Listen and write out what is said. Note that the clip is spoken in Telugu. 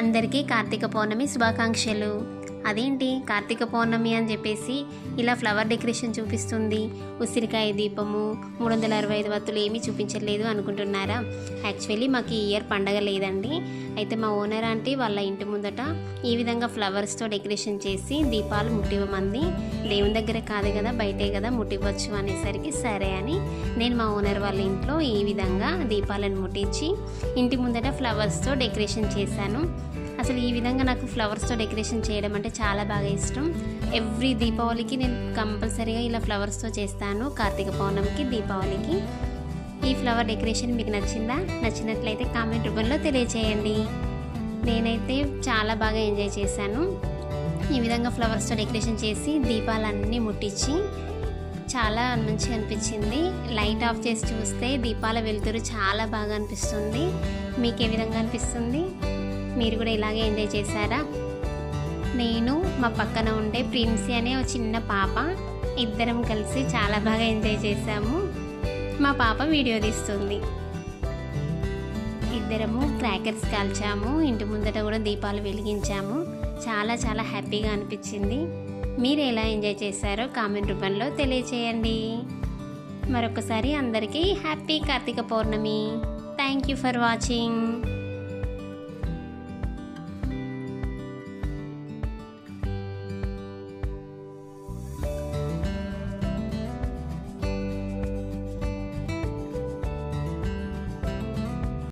అందరికీ కార్తీక పౌర్ణమి శుభాకాంక్షలు. అదేంటి? కార్తీక పౌర్ణమి అని చెప్పేసి ఇలా ఫ్లవర్ డెకరేషన్ చూపిస్తుంది. ఉసిరికాయ దీపము మూడు వందల అరవై ఐదు వత్తులు ఏమీ చూపించలేదు అనుకుంటున్నారా? యాక్చువల్లీ మాకు ఈ ఇయర్ పండగ లేదండి. అయితే మా ఓనర్ ఆంటీ వాళ్ళ ఇంటి ముందట ఈ విధంగా ఫ్లవర్స్తో డెకరేషన్ చేసి దీపాలు ముట్టివ్వమంది. దేవుని దగ్గర కాదు కదా బయటే కదా ముట్టివ్వచ్చు అనేసరికి సరే అని నేను మా ఓనర్ వాళ్ళ ఇంట్లో ఈ విధంగా దీపాలను ముట్టించి ఇంటి ముందట ఫ్లవర్స్తో డెకరేషన్ చేశాను. అసలు ఈ విధంగా నాకు ఫ్లవర్స్తో డెకరేషన్ చేయడం అంటే చాలా బాగా ఇష్టం. ఎవ్రీ దీపావళికి నేను కంపల్సరీగా ఇలా ఫ్లవర్స్తో చేస్తాను. కార్తీక పౌర్ణమికి దీపావళికి. ఈ ఫ్లవర్ డెకరేషన్ మీకు నచ్చిందా? నచ్చినట్లయితే కామెంట్ రూపంలో తెలియచేయండి. నేనైతే చాలా బాగా ఎంజాయ్ చేశాను. ఈ విధంగా ఫ్లవర్స్తో డెకరేషన్ చేసి దీపాలన్నీ ముట్టించి చాలా మంచిగా అనిపించింది. లైట్ ఆఫ్ చేసి చూస్తే దీపాల వెలుతురు చాలా బాగా అనిపిస్తుంది. మీకు ఏ విధంగా అనిపిస్తుంది? మీరు కూడా ఇలాగే ఎంజాయ్ చేశారా? నేను మా పక్కన ఉండే ప్రిన్సీ అనే ఒక చిన్న పాప ఇద్దరం కలిసి చాలా బాగా ఎంజాయ్ చేశాము. మా పాప వీడియో తీస్తుంది. ఇద్దరము క్రాకర్స్ కాల్చాము. ఇంటి ముందట కూడా దీపాలు వెలిగించాము. చాలా చాలా హ్యాపీగా అనిపించింది. మీరు ఎలా ఎంజాయ్ చేశారో కామెంట్ రూపంలో తెలియచేయండి. మరొకసారి అందరికీ happy Karthika Pournami. Thank you for watching